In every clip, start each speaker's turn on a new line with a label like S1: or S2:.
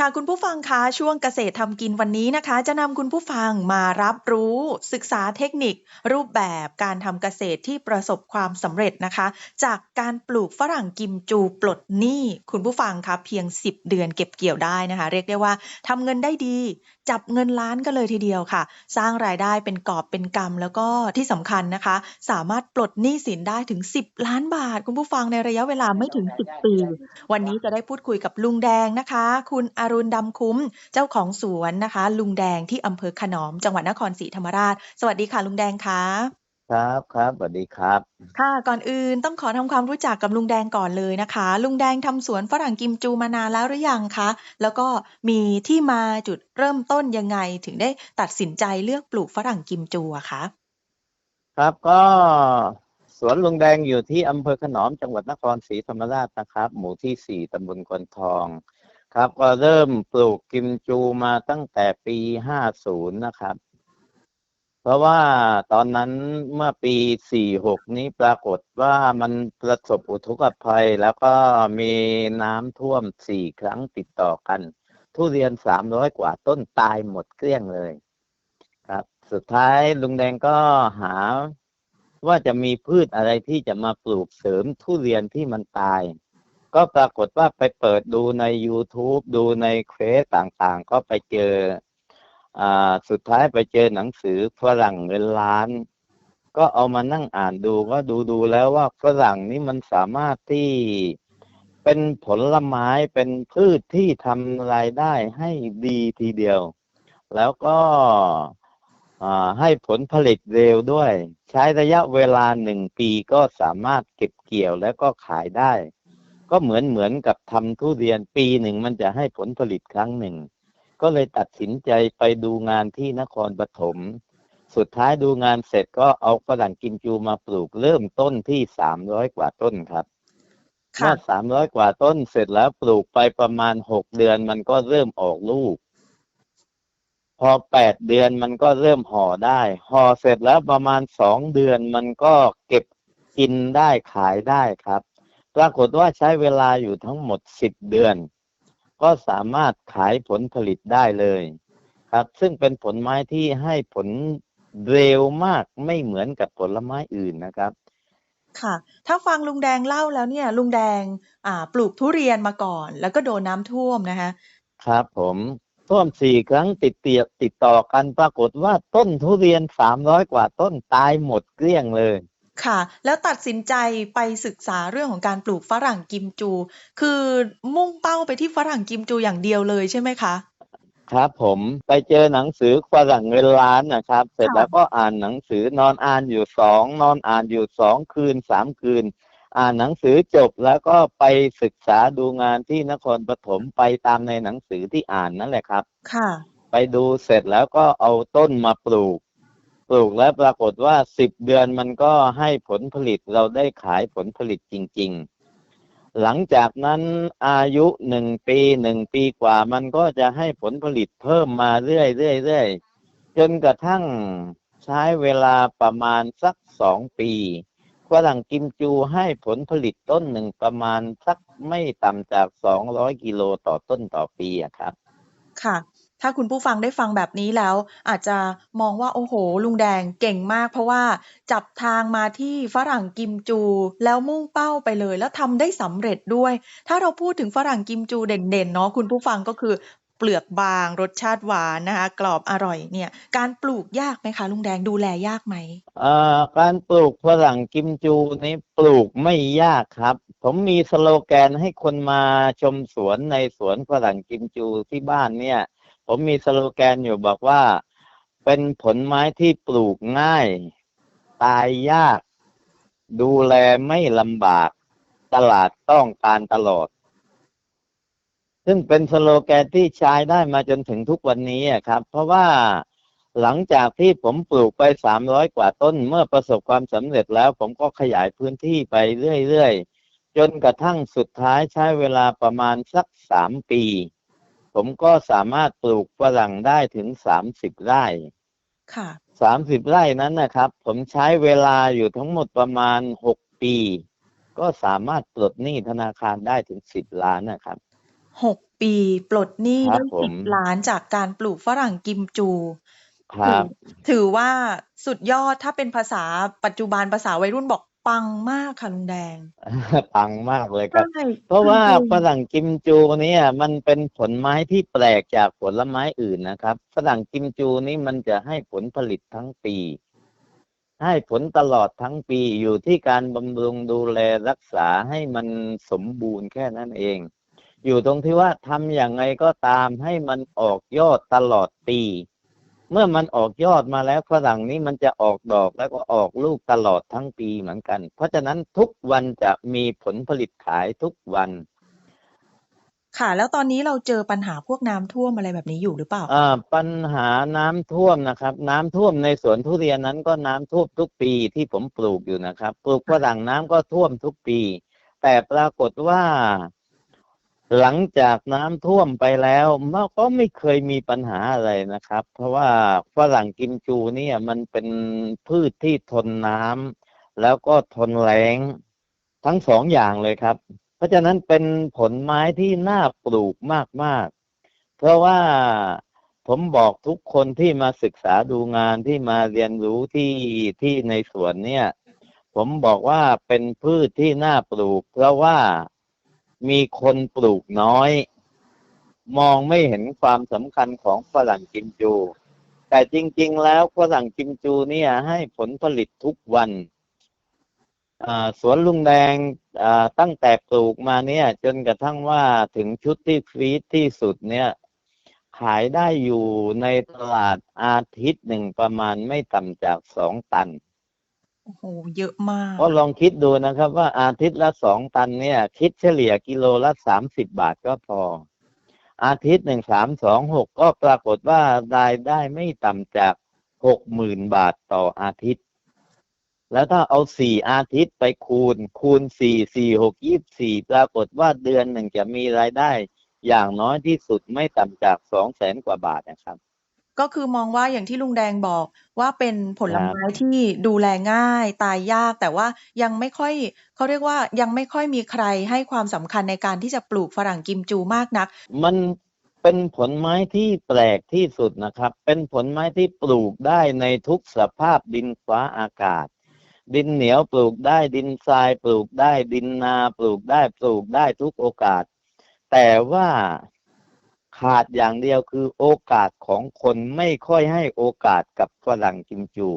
S1: ค่ะคุณผู้ฟังคะช่วงเกษตรทำกินวันนี้นะคะ จะนำคุณผู้ฟังมารับรู้ ศึกษาเทคนิค รูปแบบการทำเกษตรที่ประสบความสำเร็จนะคะ จากการปลูกฝรั่งกิมจูปลดหนี้คุณผู้ฟังคะเพียง 10 เดือนเก็บเกี่ยวได้นะคะ เรียกได้ว่าทำเงินได้ดี จับเงินล้านกันเลยทีเดียวค่ะ สร้างรายได้เป็นกอบเป็นกำแล้วก็ที่สำคัญนะคะ สามารถปลดหนี้สินได้ถึง 10 ล้านบาท คุณผู้ฟังในระยะเวลาไม่ถึง 10 ปี วันนี้จะได้พูดคุยกับลุงแดงนะคะ คุณอรุณดำคุ้มเจ้าของสวนนะคะ ลุงแดงที่อำเภอขนอมจังหวัดนครศรีธรรมราช สวัสดีค่ะลุงแดงคะ
S2: ครับครับสวัสดีครับ
S1: ค่ะ ก่อนอื่นต้องขอทำความรู้จักกับลุงแดงก่อนเลยนะคะ ลุงแดงทำสวนฝรั่งกิมจูมานานแล้วหรือยังคะ แล้วก็มีที่มาจุดเริ่มต้นยังไงถึงได้ตัดสินใจเลือกปลูกฝรั่งกิมจูอะคะ
S2: ครับก็สวนลุงแดงอยู่ที่อำเภอขนอมจังหวัดนครศรีธรรมราชนะครับ หมู่ที่สี่ตำบลกวนทอง ครับ ก็เริ่มปลูกกิมจูมาตั้งแต่ปีห้าศูนย์นะครับ เพราะว่าตอนนั้นเมื่อปีสี่หกนี้ปรากฏว่ามันประสบอุทกภัย แล้วก็มีน้ำท่วมสี่ครั้งติดต่อกัน ทุเรียนสามร้อยกว่าต้นตายหมดเกลี้ยงเลย ครับ สุดท้ายลุงแดงก็หาว่าจะมีพืชอะไรที่จะมาปลูกเสริมทุเรียนที่มันตาย ก็ปรากฏว่าไปเปิดดูใน YouTube ดูในเฟซต่างๆ ก็ไปเจอ สุดท้ายไปเจอหนังสือฝรั่งเงินล้าน ก็เอามานั่งอ่านดูก็ดูดูแล้วว่าฝรั่งนี่มันสามารถที่เป็นผลไม้เป็นพืชที่ทำรายได้ให้ดีทีเดียว แล้วก็ให้ผลผลิตเร็วด้วย ใช้ระยะเวลาหนึ่งปีก็สามารถเก็บเกี่ยวแล้วก็ขายได้ ก็เหมือนเหมือนกับทำทุเรียนปีหนึ่งมันจะให้ผลผลิตครั้งหนึ่ง ก็เลยตัดสินใจไปดูงานที่นครปฐม สุดท้ายดูงานเสร็จก็เอาฝรั่งกิมจูมาปลูกเริ่มต้นที่สามร้อยกว่าต้นครับ
S1: ค่ะ
S2: เมื่อสามร้อยกว่าต้นเสร็จแล้วปลูกไปประมาณหกเดือนมันก็เริ่มออกลูก พอแปดเดือนมันก็เริ่มห่อได้ ห่อเสร็จแล้วประมาณสองเดือนมันก็เก็บกินได้ขายได้ครับ ปรากฏว่าใช้เวลาอยู่ทั้งหมดสิบเดือน ก็สามารถขายผลผลิตได้เลย ครับ ซึ่งเป็นผลไม้ที่ให้ผลเร็วมากไม่เหมือนกับผลไม้อื่นนะครับ
S1: ค่ะ ถ้าฟังลุงแดงเล่าแล้วเนี่ย ลุงแดงอ่า ปลูกทุเรียนมาก่อน แล้วก็โดนน้ำท่วมนะคะ
S2: ครับผมท่วมสี่ครั้งติดเตียติดต่อกันปรากฏว่าต้นทุเรียนสามร้อยกว่าต้นตายหมดเกลี้ยงเลย
S1: ค่ะ แล้วตัดสินใจไปศึกษาเรื่องของการปลูกฝรั่งกิมจู คือมุ่งเป้าไปที่ฝรั่งกิมจูอย่างเดียวเลยใช่ไหมคะ
S2: ครับผมไปเจอหนังสือฝรั่งเงินล้านนะครับ เสร็จ
S1: ค่ะ
S2: แล้วก็อ่านหนังสือนอนอ่านอยู่สองนอนอ่านอยู่สองคืนสามคืน อ่านหนังสือจบแล้วก็ไปศึกษาดูงานที่นครปฐมไปตามในหนังสือที่อ่านนั่นแหละครับ
S1: ค่ะ
S2: ไปดูเสร็จแล้วก็เอาต้นมาปลูก ปลูกแล้วปรากฏว่าสิบเดือนมันก็ให้ผลผลิตเราได้ขายผลผลิตจริง ๆ หลังจากนั้นอายุหนึ่งปีหนึ่งปีกว่า มันก็จะให้ผลผลิตเพิ่มมาเรื่อยเรื่อยเรื่อยจนกระทั่งใช้เวลาประมาณสักสองปีฝรั่งกิมจูให้ผลผลิตต้นหนึ่งประมาณสักไม่ต่ำจากสองร้อยกิโลต่อต้นต่อปีอะครับ
S1: ค่ะ ถ้าคุณผู้ฟังได้ฟังแบบนี้แล้ว อาจจะมองว่าโอ้โห ลุงแดงเก่งมาก เพราะว่าจับทางมาที่ฝรั่งกิมจู แล้วมุ่งเป้าไปเลย แล้วทำได้สำเร็จด้วย ถ้าเราพูดถึงฝรั่งกิมจูเด่นๆเนาะคุณผู้ฟังก็คือเปลือกบางรสชาติหวานนะคะกรอบอร่อยเนี่ย การปลูกยากไหมคะ ลุงแดงดูแลยากไหม
S2: เอ่อการปลูกฝรั่งกิมจูนี้ปลูกไม่ยากครับ ผมมีสโลแกนให้คนมาชมสวนในสวนฝรั่งกิมจูที่บ้านเนี่ย ผมมีสโลแกนอยู่บอกว่า เป็นผลไม้ที่ปลูกง่าย ตายยาก ดูแลไม่ลำบาก ตลาดต้องการตลอด ซึ่งเป็นสโลแกนที่ใช้ได้มาจนถึงทุกวันนี้ครับ เพราะว่าหลังจากที่ผมปลูกไปสามร้อยกว่าต้น เมื่อประสบความสำเร็จแล้ว ผมก็ขยายพื้นที่ไปเรื่อยๆจนกระทั่งสุดท้ายใช้เวลาประมาณสักสามปี ผมก็สามารถปลูกฝรั่งได้ถึงสามสิบไร่
S1: ค่ะ
S2: สามสิบไร่นั้นนะครับ ผมใช้เวลาอยู่ทั้งหมดประมาณหกปี ก็สามารถปลดหนี้ธนาคารได้ถึงสิบล้านนะครับ
S1: หกปีปลดหนี้
S2: ครั
S1: ได้
S2: บผ
S1: สิบ
S2: ม
S1: ล้านจากการปลูกฝรั่งกิมจู
S2: ค
S1: ถื
S2: รั
S1: อบถือว่าสุดยอดถ้าเป็นภาษาปัจจุบันภาษาวัยรุ่นบอก ปังมากค่ะลุงแดง
S2: ปังมากเลย
S1: ใช
S2: ครับ่เพราะว่า
S1: จริง
S2: ฝรั่งกิมจูเนี่ยมันเป็นผลไม้ที่แปลกจากผลไม้อื่นนะครับ ฝรั่งกิมจูนี่มันจะให้ผลผลิตทั้งปี ให้ผลตลอดทั้งปีอยู่ที่การบำรุงดูแลรักษาให้มันสมบูรณ์แค่นั้นเอง อยู่ตรงที่ว่าทำอย่างไงก็ตามให้มันออกยอดตลอดปี เมื่อมันออกยอดมาแล้วฝรั่งนี้มันจะออกดอกแล้วก็ออกลูกตลอดทั้งปีเหมือนกัน เพราะฉะนั้นทุกวันจะมีผลผลิตขายทุกวัน
S1: ค่ะ แล้วตอนนี้เราเจอปัญหาพวกน้ำท่วมอะไรแบบนี้อยู่หรือเปล่า
S2: อ่าปัญหาน้ำท่วมนะครับ น้ำท่วมในสวนทุเรียนนั้นก็น้ำท่วมทุกปีที่ผมปลูกอยู่นะครับ ปลูกฝรั่งน้ำก็ท่วมทุกปี แต่ปรากฏว่า หลังจากน้ำท่วมไปแล้วมันก็ไม่เคยมีปัญหาอะไรนะครับ เพราะว่าฝรั่งกิมจูเนี่ยมันเป็นพืชที่ทนน้ำแล้วก็ทนแล้งทั้งสองอย่างเลยครับ เพราะฉะนั้นเป็นผลไม้ที่น่าปลูกมากๆ เพราะว่าผมบอกทุกคนที่มาศึกษาดูงานที่มาเรียนรู้ที่ที่ในสวนเนี่ย ผมบอกว่าเป็นพืชที่น่าปลูก เพราะว่า มีคนปลูกน้อย มองไม่เห็นความสำคัญของฝรั่งกิมจู แต่จริง ๆ แล้วฝรั่งกิมจูเนี่ยให้ผลผลิตทุกวันสวนลุงแดงตั้งแต่ปลูกมาเนี่ย จนกระทั่งว่าถึงชุดที่ฟรีที่สุดเนี่ย ขายได้อยู่ในตลาดอาทิตย์หนึ่งประมาณไม่ต่ำจากสองตัน
S1: โอ้โหเยอะมาก
S2: ก็ลองคิดดูนะครับ ว่าอาทิตย์ละสองตันเนี่ย คิดเฉลี่ยกิโลละสามสิบบาทก็พอ อาทิตย์หนึ่งสามสองหกก็ปรากฏว่ารายได้ไม่ต่ำจากหกหมื่นบาทต่ออาทิตย์ แล้วถ้าเอาสี่อาทิตย์ไปคูณ คูณสี่สี่หกยี่สี่ปรากฏว่าเดือนหนึ่งจะมีรายได้อย่างน้อยที่สุดไม่ต่ำจากสองแสนกว่าบาทนะครับ
S1: ก็คือมองว่าอย่างที่ลุงแดงบอกว่าเป็นผลไม้ที่ดูแลง่าย ตายยาก แต่ว่ายังไม่ค่อยเขาเรียกว่ายังไม่ค่อยมีใครให้ความสำคัญในการที่จะปลูกฝรั่งกิมจูมากนัก
S2: มันเป็นผลไม้ที่แปลกที่สุดนะครับ เป็นผลไม้ที่ปลูกได้ในทุกสภาพดินฟ้าอากาศ ดินเหนียวปลูกได้ดินทรายปลูกได้ดินนาปลูกได้ปลูกได้ทุกโอกาส แต่ว่า ขาดอย่างเดียวคือโอกาสของคนไม่ค่อยให้โอกาสกับฝรั่งกิมจู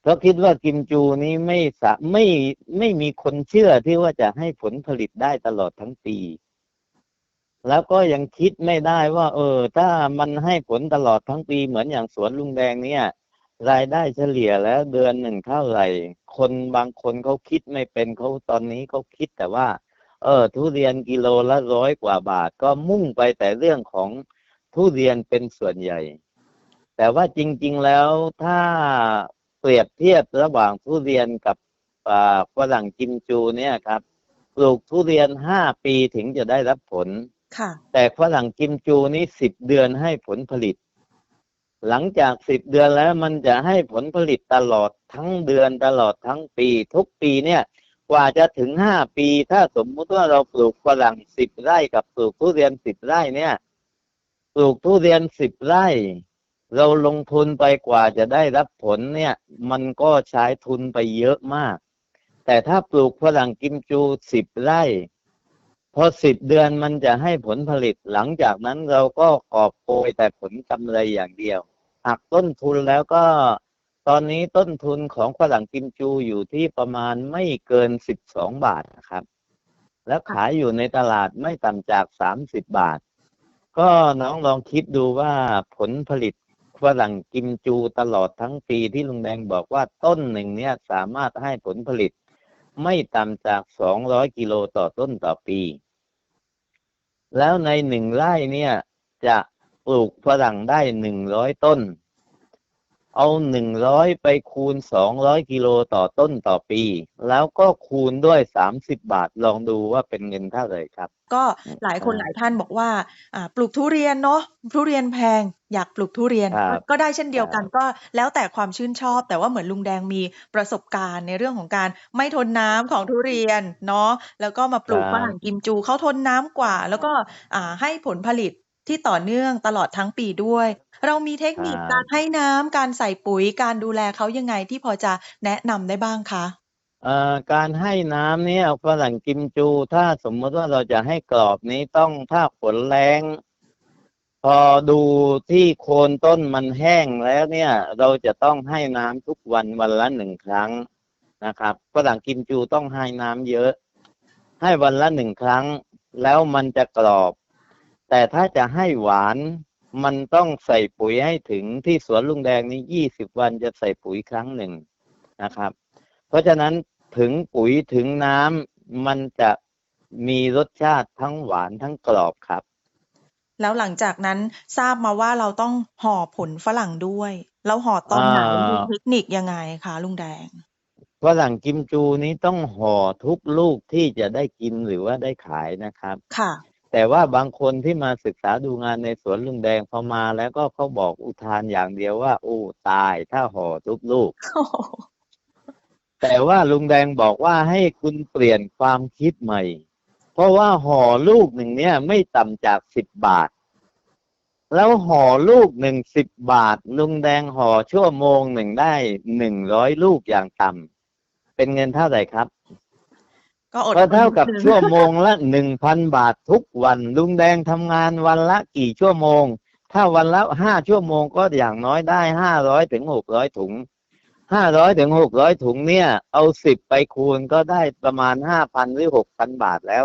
S2: เพราะคิดว่ากิมจูนี้ไม่สะไม่ไม่มีคนเชื่อที่ว่าจะให้ผลผลิตได้ตลอดทั้งปี แล้วก็ยังคิดไม่ได้ว่า เออ ถ้ามันให้ผลตลอดทั้งปีเหมือนอย่างสวนลุงแดงเนี่ย รายได้เฉลี่ยแล้วเดือนหนึ่งเท่าไหร่ คนบางคนเขาคิดไม่เป็นเขาตอนนี้เขาคิดแต่ว่า เออทุเรียนกิโลละร้อยกว่าบาท ก็มุ่งไปแต่เรื่องของทุเรียนเป็นส่วนใหญ่ แต่ว่าจริง ๆแล้วถ้าเปรียบเทียบระหว่างทุเรียนกับอ่าฝรั่งกิมจูเนี่ยครับ ปลูกทุเรียนห้าปีถึงจะได้รับผล
S1: ค่ะ
S2: แต่ฝรั่งกิมจูนี่สิบเดือนให้ผลผลิต หลังจากสิบเดือนแล้วมันจะให้ผลผลิตตลอดทั้งเดือนตลอดทั้งปี ทุกปีเนี่ย กว่าจะถึงห้าปี ถ้าสมมุติว่าเราปลูกฝรั่งสิบไร่กับปลูกทุเรียนสิบไร่เนี่ย ปลูกทุเรียนสิบไร่ เราลงทุนไปกว่าจะได้รับผลเนี่ย มันก็ใช้ทุนไปเยอะมาก แต่ถ้าปลูกฝรั่งกิมจูสิบไร่ พอสิบเดือนมันจะให้ผลผลิตหลังจากนั้นเราก็กอบโกยแต่ผลกำไรอย่างเดียวหักต้นทุนแล้วก็ ตอนนี้ต้นทุนของฝรั่งกิมจูอยู่ที่ประมาณไม่เกินสิบสองบาทนะครับ แล้วขายอยู่ในตลาดไม่ต่ำจากสามสิบบาท ก็น้องลองคิดดูว่าผลผลิตฝรั่งกิมจูตลอดทั้งปีที่ลุงแดงบอกว่าต้นหนึ่งเนี่ยสามารถให้ผลผลิต ไม่ต่ำจากสองร้อยกิโลต่อต้นต่อปี แล้วในหนึ่งไร่เนี่ยจะปลูกฝรั่งได้หนึ่งร้อยต้น เอาหนึ่งร้อยไปคูณสองร้อยกิโลต่อต้นต่อปี แล้วก็คูณด้วยสามสิบบาทลองดูว่าเป็นเงินเท่าไหร่ครับ
S1: ก็หลายคน
S2: อ่า
S1: หลายท่านบอกว่าอ่าปลูกทุเรียนเนาะทุเรียนแพงอยากปลูกทุเรียน
S2: ครับ
S1: ก็ได้เช่นเดียวกัน
S2: ครับ
S1: ก็แล้วแต่ความชื่นชอบ แต่ว่าเหมือนลุงแดงมีประสบการณ์ในเรื่องของการไม่ทนน้ำของทุเรียนเนาะแล้วก็มาปลูก
S2: ครับ
S1: ฝรั่งกิมจูเขาทนน้ำกว่า แล้วก็อ่าให้ผลผลิต ที่ต่อเนื่องตลอดทั้งปีด้วย เรามีเทคนิค
S2: ครับ
S1: การให้น้ำการใส่ปุ๋ยการดูแลเขายังไงที่พอจะแนะนำได้บ้างคะ
S2: เอ่อการให้น้ำเนี่ยฝรั่งกิมจู ถ้าสมมติว่าเราจะให้กรอบนี้ต้องถ้าฝนแรงพอดูที่โคนต้นมันแห้งแล้วเนี่ย เราจะต้องให้น้ำทุกวันวันละหนึ่งครั้งนะครับฝรั่งกิมจูต้องให้น้ำเยอะ ให้วันละหนึ่งครั้ง แล้วมันจะกรอบ แต่ถ้าจะให้หวานมันต้องใส่ปุ๋ยให้ถึงที่สวนลุงแดงนี้ยี่สิบวันจะใส่ปุ๋ยครั้งหนึ่งนะครับ เพราะฉะนั้นถึงปุ๋ยถึงน้ำมันจะมีรสชาติทั้งหวานทั้งกรอบครับ
S1: แล้วหลังจากนั้นทราบมาว่าเราต้องห่อผลฝรั่งด้วย แล้วห่อตอนไหน
S2: อ่ามี
S1: มีเทคนิคยังไงคะลุงแดง
S2: ฝรั่งกิมจูนี้ต้องห่อทุกลูกที่จะได้กินหรือว่าได้ขายนะครับ
S1: ค่ะ
S2: แต่ว่าบางคนที่มาศึกษาดูงานในสวนลุงแดงพอมาแล้วก็เขาบอกอุทานอย่างเดียวว่า โอ้ตายถ้าห่อทุกลูก แต่ว่าลุงแดงบอกว่าให้คุณเปลี่ยนความคิดใหม่ เพราะว่าห่อลูกหนึ่งเนี่ย ไม่ต่ำจากสิบบาท แล้วห่อลูกหนึ่งสิบบาท ลุงแดงห่อชั่วโมงหนึ่งได้หนึ่งร้อยลูกอย่างต่ำเป็นเงินเท่าไหร่ครับ
S1: ก็อด
S2: ก็เท่ากับชั่วโมงละหนึ่งพันบาททุกวัน ลุงแดงทำงานวันละกี่ชั่วโมง ถ้าวันละห้าชั่วโมงก็อย่างน้อยได้ห้าร้อยถึงหกร้อยถุงห้าร้อยถึงหกร้อยถุงเนี่ย เอาสิบไปคูณก็ได้ประมาณห้าพันหรือหกพันบาทแล้ว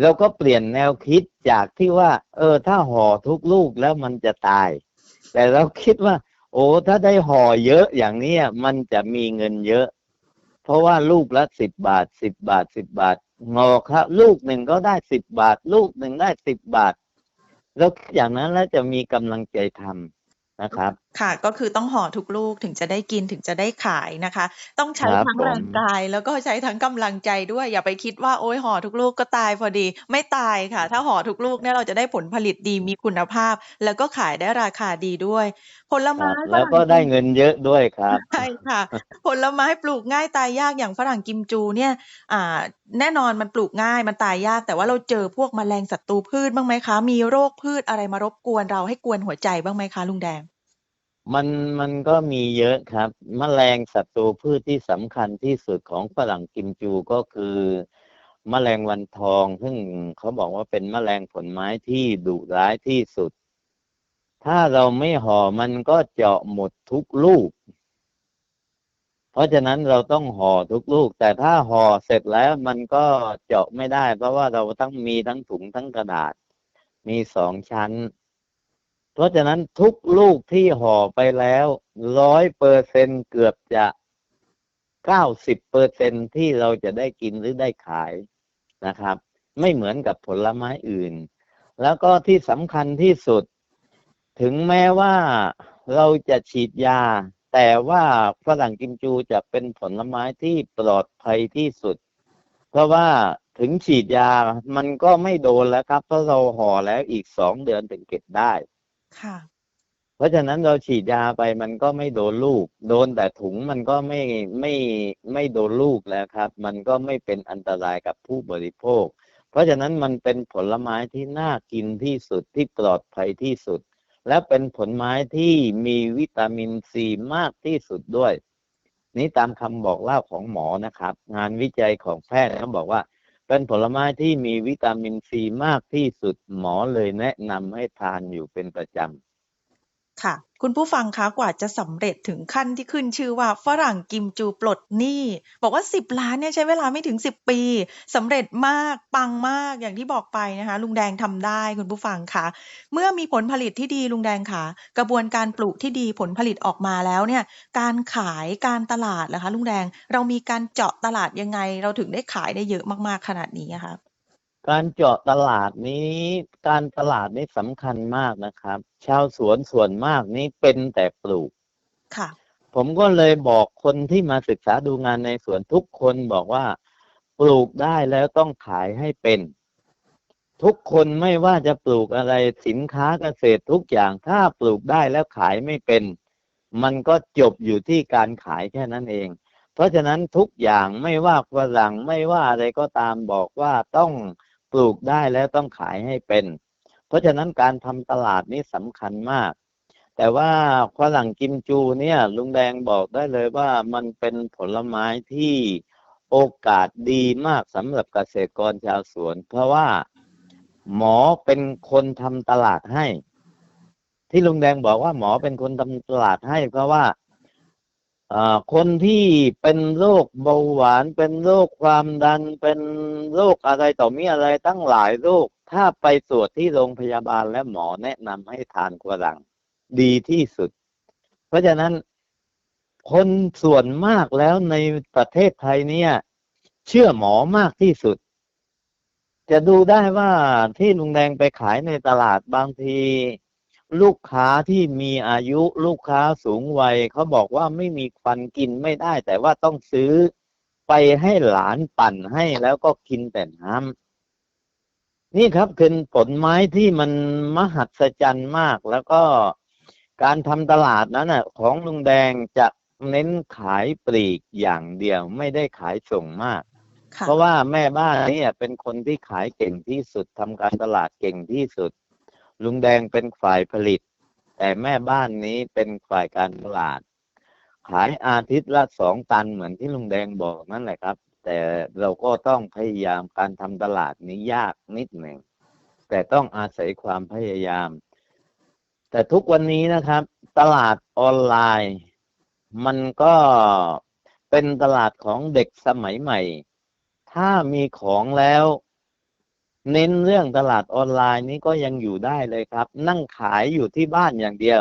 S2: เราก็เปลี่ยนแนวคิดจากที่ว่า เออ ถ้าห่อทุกลูกแล้วมันจะตาย แต่เราคิดว่า โอ้ถ้าได้ห่อเยอะอย่างนี้มันจะมีเงินเยอะ เพราะว่าลูกละสิบบาทสิบบาทสิบบาท งอครับ ลูกหนึ่งก็ได้สิบบาท ลูกหนึ่งได้สิบบาท แล้วอย่างนั้นแล้วจะมีกำลังใจทำนะครับ
S1: ค่ะ ก็คือต้องห่อทุกลูกถึงจะได้กินถึงจะได้ขายนะคะ ต้องใช้
S2: ครับ
S1: ทั้ง
S2: ผม
S1: แรงกาย แล้วก็ใช้ทั้งกำลังใจด้วย อย่าไปคิดว่า โอ้ยห่อทุกลูกก็ตายพอดี ไม่ตายค่ะ ถ้าห่อทุกลูกเนี่ยเราจะได้ผลผลิตดี มีคุณภาพ แล้วก็ขายได้ราคาดีด้วย ผล
S2: ค
S1: ไม้
S2: รับ
S1: ฝ
S2: แล้ว
S1: รั่ง
S2: ก็ได้
S1: กิม
S2: เงินเยอะด้วยครับ
S1: ใช่ค่ะ ผลไม้ปลูกง่ายตายยากอย่างฝรั่งกิมจูเนี่ย อ่า แน่นอนมันปลูกง่ายมันตายยาก แต่ว่าเราเจอพวกแมลงศัตรูพืชบ้างไหมคะ มีโรคพืชอะไรมารบกวนเราให้กวนหัวใจบ้างไหมคะลุงแดง
S2: มันมันก็มีเยอะครับแมลงศัตรูพืชที่สำคัญที่สุดของฝรั่งกิมจูก็คือแมลงวันทอง ซึ่งเขาบอกว่าเป็นแมลงผลไม้ที่ดุร้ายที่สุด ถ้าเราไม่ห่อมันก็เจาะหมดทุกลูก เพราะฉะนั้นเราต้องห่อทุกลูก แต่ถ้าห่อเสร็จแล้วมันก็เจาะไม่ได้ เพราะว่าเราต้องมีทั้งถุงทั้งกระดาษ มีสองชั้น เพราะฉะนั้นทุกลูกที่ห่อไปแล้วร้อยเปอร์เซ็นเกือบจะเก้าสิบเปอร์เซ็นที่เราจะได้กินหรือได้ขายนะครับ ไม่เหมือนกับผลไม้อื่น แล้วก็ที่สำคัญที่สุด ถึงแม้ว่าเราจะฉีดยา แต่ว่าฝรั่งกิมจูจะเป็นผลไม้ที่ปลอดภัยที่สุด เพราะว่าถึงฉีดยามันก็ไม่โดนแล้วครับ เพราะเราห่อแล้วอีกสองเดือนถึงเก็บได้
S1: ค่ะ
S2: เพราะฉะนั้นเราฉีดยาไปมันก็ไม่โดนลูก โดนแต่ถุงมันก็ไม่ไม่ไม่โดนลูกแล้วครับ มันก็ไม่เป็นอันตรายกับผู้บริโภค เพราะฉะนั้นมันเป็นผลไม้ที่น่ากินที่สุดที่ปลอดภัยที่สุด และเป็นผลไม้ที่มีวิตามินซีมากที่สุดด้วย นี่ตามคำบอกเล่าของหมอนะครับ งานวิจัยของแพทย์เขาบอกว่า เป็นผลไม้ที่มีวิตามินซีมากที่สุดหมอเลยแนะนำให้ทานอยู่เป็นประจำ
S1: ค่ะ คุณผู้ฟังคะกว่าจะสำเร็จถึงขั้นที่ขึ้นชื่อว่าฝรั่งกิมจูปลดหนี้ บอกว่า 10 ล้านเนี่ยใช้เวลาไม่ถึง 10 ปีสำเร็จมากปังมากอย่างที่บอกไปนะคะ ลุงแดงทำได้คุณผู้ฟังคะเมื่อมีผลผลิตที่ดีลุงแดงคะกระบวนการปลูกที่ดีผลผลิตออกมาแล้วเนี่ยการขายการตลาดล่ะคะลุงแดงเรามีการเจาะตลาดยังไง เราถึงได้ขายได้เยอะมากๆขนาดนี้อะคะ
S2: การเจาะตลาดนี้การตลาดนี้สำคัญมากนะครับ ชาวสวนส่วนมากนี้เป็นแต่ปลูก
S1: ค่ะ
S2: ผมก็เลยบอกคนที่มาศึกษาดูงานในสวนทุกคนบอกว่า ปลูกได้แล้วต้องขายให้เป็น ทุกคนไม่ว่าจะปลูกอะไรสินค้าเกษตรทุกอย่างถ้าปลูกได้แล้วขายไม่เป็น มันก็จบอยู่ที่การขายแค่นั้นเอง เพราะฉะนั้นทุกอย่างไม่ว่าฝรั่งไม่ว่าอะไรก็ตามบอกว่าต้องป ลูกได้แล้วต้องขายให้เป็น เพราะฉะนั้นการทำตลาดนี้สำคัญมาก แต่ว่าฝรั่งกิมจูเนี่ย ลุงแดงบอกได้เลยว่ามันเป็นผลไม้ที่โอกาสดีมากสำหรับเกษตรกรชาวสวน เพราะว่าหมอเป็นคนทำตลาดให้ ที่ลุงแดงบอกว่าหมอเป็นคนทำตลาดให้ เพราะว่า คนที่เป็นโรคเบาหวาน เป็นโรคความดัน เป็นโรคอะไรต่อมีอะไรตั้งหลายโรค ถ้าไปตรวจที่โรงพยาบาลและหมอแนะนำให้ทานฝรั่งดีที่สุด เพราะฉะนั้น คนส่วนมากแล้วในประเทศไทยเนี่ย เชื่อหมอมากที่สุด จะดูได้ว่าที่ลุงแดงไปขายในตลาดบางที ลูกค้าที่มีอายุลูกค้าสูงวัยเขาบอกว่าไม่มีควันกินไม่ได้ แต่ว่าต้องซื้อไปให้หลานปั่นให้แล้วก็กินแต่น้ำนี่ครับคือผลไม้ที่มันมหัศจรรย์มาก แล้วก็การทำตลาดนั้นน่ะของลุงแดงจะเน้นขายปลีกอย่างเดียวไม่ได้ขายส่งมาก
S1: ค่ะ
S2: เพราะว่าแม่บ้านเนี่ยเป็นคนที่ขายเก่งที่สุดทำการตลาดเก่งที่สุด ลุงแดงเป็นฝ่ายผลิต แต่แม่บ้านนี้เป็นฝ่ายการตลาด ขายอาทิตย์ละสองตันเหมือนที่ลุงแดงบอกนั่นแหละครับ แต่เราก็ต้องพยายามการทำตลาดนี้ยากนิดหนึ่งแต่ต้องอาศัยความพยายาม แต่ทุกวันนี้นะครับ ตลาดออนไลน์ มันก็เป็นตลาดของเด็กสมัยใหม่ ถ้ามีของแล้ว เน้นเรื่องตลาดออนไลน์นี้ก็ยังอยู่ได้เลยครับ นั่งขายอยู่ที่บ้านอย่างเดียว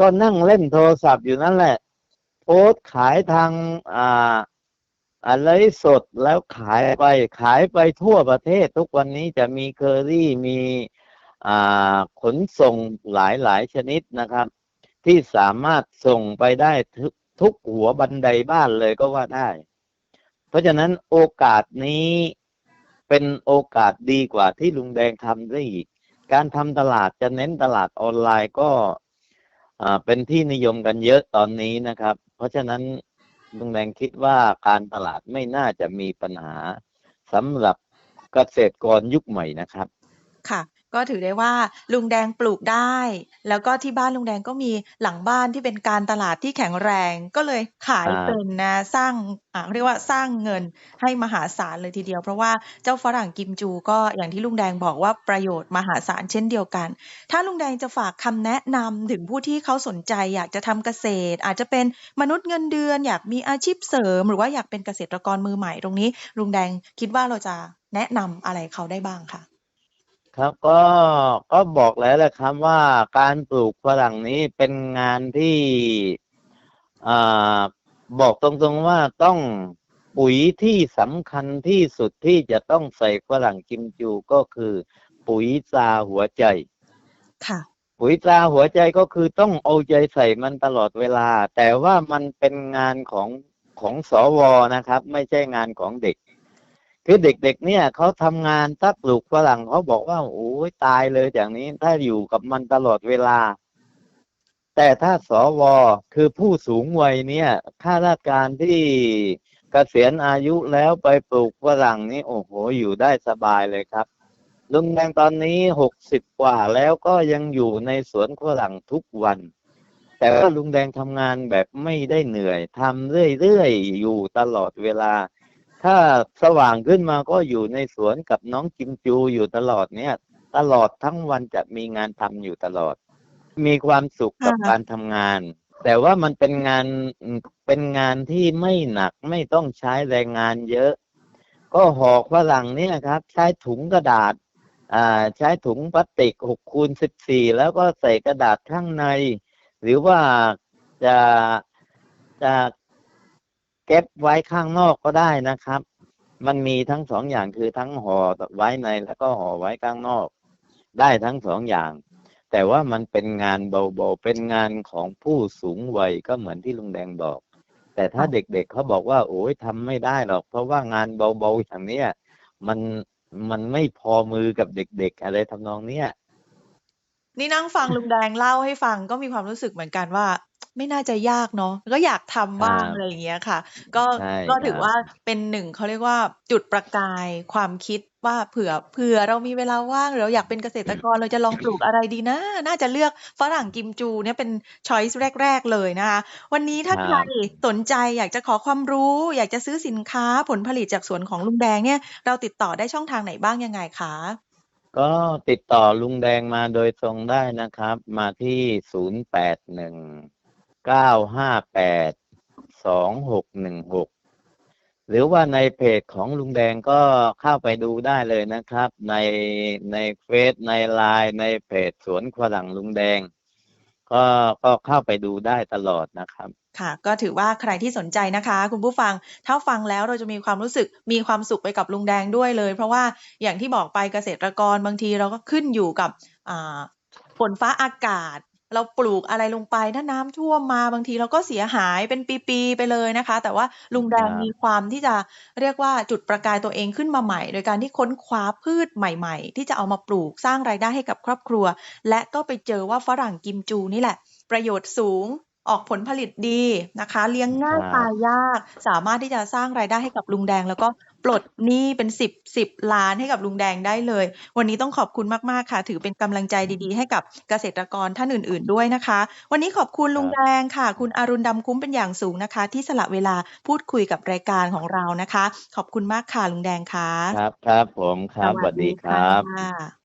S2: ก็นั่งเล่นโทรศัพท์อยู่นั่นแหละ โพสขายทางอ่าอะไรสดแล้วขายไปขายไปทั่วประเทศ ทุกวันนี้จะมีเคอรี่มีอ่าขนส่งหลายหลายชนิดนะครับ ที่สามารถส่งไปได้ทุกทุกหัวบันไดบ้านเลยก็ว่าได้ เพราะฉะนั้นโอกาสนี้ เป็นโอกาสดีกว่าที่ลุงแดงทำได้อีก การทำตลาดจะเน้นตลาดออนไลน์ก็เป็นที่นิยมกันเยอะตอนนี้นะครับ เพราะฉะนั้นลุงแดงคิดว่าการตลาดไม่น่าจะมีปัญหาสำหรับเกษตรกรยุคใหม่นะครับ
S1: ค่ะ ก็ถือได้ว่าลุงแดงปลูกได้ แล้วก็ที่บ้านลุงแดงก็มีหลังบ้านที่เป็นการตลาดที่แข็งแรง ก็เลยขายเป็นนะสร้างอ่าเรียกว่าสร้างเงินให้มหาศาลเลยทีเดียว เพราะว่าเจ้าฝรั่งกิมจูก็อย่างที่ลุงแดงบอกว่าประโยชน์มหาศาลเช่นเดียวกัน ถ้าลุงแดงจะฝากคำแนะนำถึงผู้ที่เขาสนใจอยากจะทำเกษตร อาจจะเป็นมนุษย์เงินเดือน อยากมีอาชีพเสริม หรือว่าอยากเป็นเกษตรกรมือใหม่ตรงนี้ลุงแดงคิดว่าเราจะแนะนำอะไรเขาได้บ้างคะ
S2: ครับก็ก็บอกแล้วแหละครับว่าการปลูกฝรั่งนี้เป็นงานที่อ่าบอกตรงๆว่าต้องปุ๋ยที่สำคัญที่สุดที่จะต้องใส่ฝรั่งกิมจูก็คือ ปุ๋ยตราหัวใจ
S1: ค่ะ
S2: ปุ๋ยตราหัวใจก็คือต้องเอาใจใส่มันตลอดเวลา แต่ว่ามันเป็นงานของของสวนะครับ ไม่ใช่งานของเด็ก คือเด็กๆเนี่ยเขาทำงานถ้าปลูกฝรั่งเขาบอกว่าโอ้ยตายเลยอย่างนี้ถ้าอยู่กับมันตลอดเวลา แต่ถ้าสวคือผู้สูงวัยเนี่ยข้าราชการที่เกษียณอายุแล้วไปปลูกฝรั่งนี่โอ้โหอยู่ได้สบายเลยครับลุงแดงตอนนี้หกสิบกว่าแล้วก็ยังอยู่ในสวนฝรั่งทุกวัน แต่ว่าลุงแดงทำงานแบบไม่ได้เหนื่อยทำเรื่อยๆอยู่ตลอดเวลา ถ้าสว่างขึ้นมาก็อยู่ในสวนกับน้องกิมจูอยู่ตลอดเนี่ย ตลอดทั้งวันจะมีงานทำอยู่ตลอด มีความสุขกับ
S1: ค่ะ
S2: การทำงาน แต่ว่ามันเป็นงานเป็นงานที่ไม่หนักไม่ต้องใช้แรงงานเยอะ ก็ห่อฝรั่งเนี่ยครับ ใช้ถุงกระดาษอ่าใช้ถุงพลาสติกหกคูณสิบสี่แล้วก็ใส่กระดาษข้างใน หรือว่าจะจะ เก็บไว้ข้างนอกก็ได้นะครับ มันมีทั้งสองอย่างคือทั้งห่อไว้ในแล้วก็ห่อไว้ข้างนอก ได้ทั้งสองอย่าง แต่ว่ามันเป็นงานเบาๆเป็นงานของผู้สูงวัยก็เหมือนที่ลุงแดงบอก แต่ถ้าเด็กๆเขาบอกว่า โอ้ยทำไม่ได้หรอก เพราะว่างานเบาๆอย่างเนี้ยมันมันไม่พอมือกับเด็ก ๆ อะไรทำนองเนี้ย
S1: นี่นั่งฟังลุงแดงเล่าให้ฟังก็มีความรู้สึกเหมือนกันว่า ไม่น่าจะยากเนาะก็อยากทำบ้าง
S2: ครับ
S1: อะไรอย่างเงี้ยค่ะ ก็
S2: ใช่
S1: ก็
S2: ค
S1: ถือ
S2: รับ
S1: ว่าเป็นหนึ่งเขาเรียกว่าจุดประกายความคิดว่าเผื่อเผื่อเรามีเวลาว่างหรือเราอยากเป็นเกษตรกรเราจะลองปลูกอะไรดีนะ น่าจะเลือกฝรั่งกิมจูเนี่ยเป็น ช้อยส์แรก ๆ เลยนะคะ วันนี้ถ้า
S2: ค
S1: ใค
S2: รั
S1: ร
S2: บ
S1: สนใจอยากจะขอความรู้ อยากจะซื้อสินค้าผลผลิตจากสวนของลุงแดงเนี่ย เราติดต่อได้ช่องทางไหนบ้างยังไงคะ
S2: ก็ติดต่อลุงแดงมาโดยตรงได้นะครับ มาที่ศูนย์แปดหนึ่ง เก้าห้าแปดสองหกหนึ่งหกหรือว่าในเพจของลุงแดงก็เข้าไปดูได้เลยนะครับ ในในเฟซในไลน์ในเพจสวนฝรั่งลุงแดง ก็ก็เข้าไปดูได้ตลอดนะครับ
S1: ค่ะก็ถือว่าใครที่สนใจนะคะ คุณผู้ฟังถ้าฟังแล้วเราจะมีความรู้สึกมีความสุขไปกับลุงแดงด้วยเลย เพราะว่าอย่างที่บอกไปเกษตรกรบางทีเราก็ขึ้นอยู่กับฝนฟ้าอากาศ เราปลูกอะไรลงไปถ้าน้ำท่วมมาบางทีเราก็เสียหายเป็นปีๆไปเลยนะคะ แต่ว่าลุงแดงมีความที่จะเรียกว่าจุดประกายตัวเองขึ้นมาใหม่ โดยการที่ค้นคว้าพืชใหม่ ๆ ที่จะเอามาปลูกสร้างรายได้ให้กับครอบครัว และก็ไปเจอว่าฝรั่งกิมจูนี่แหละ ประโยชน์สูงออกผลผลิตดีนะคะ เลี้ยงง่ายตายยาก สามารถที่จะสร้างรายได้ให้กับลุงแดง แล้วก็ ปลดหนี้เป็นสิบสิบล้านให้กับลุงแดงได้เลย วันนี้ต้องขอบคุณมากๆค่ะ ถือเป็นกำลังใจดีๆ ให้กับเกษตรกรท่านอื่น ๆด้วยนะคะ วันนี้ขอบคุณลุง
S2: ครับ
S1: แดงค่ะ คุณอรุณดำคุ้มเป็นอย่างสูงนะคะ ที่สละเวลาพูดคุยกับรายการของเรานะคะ ขอบคุณมากค่ะลุงแดงค่ะ
S2: ครับครับผมครับสวัสดีค
S1: ค่ะ
S2: รับ
S1: ค่ะ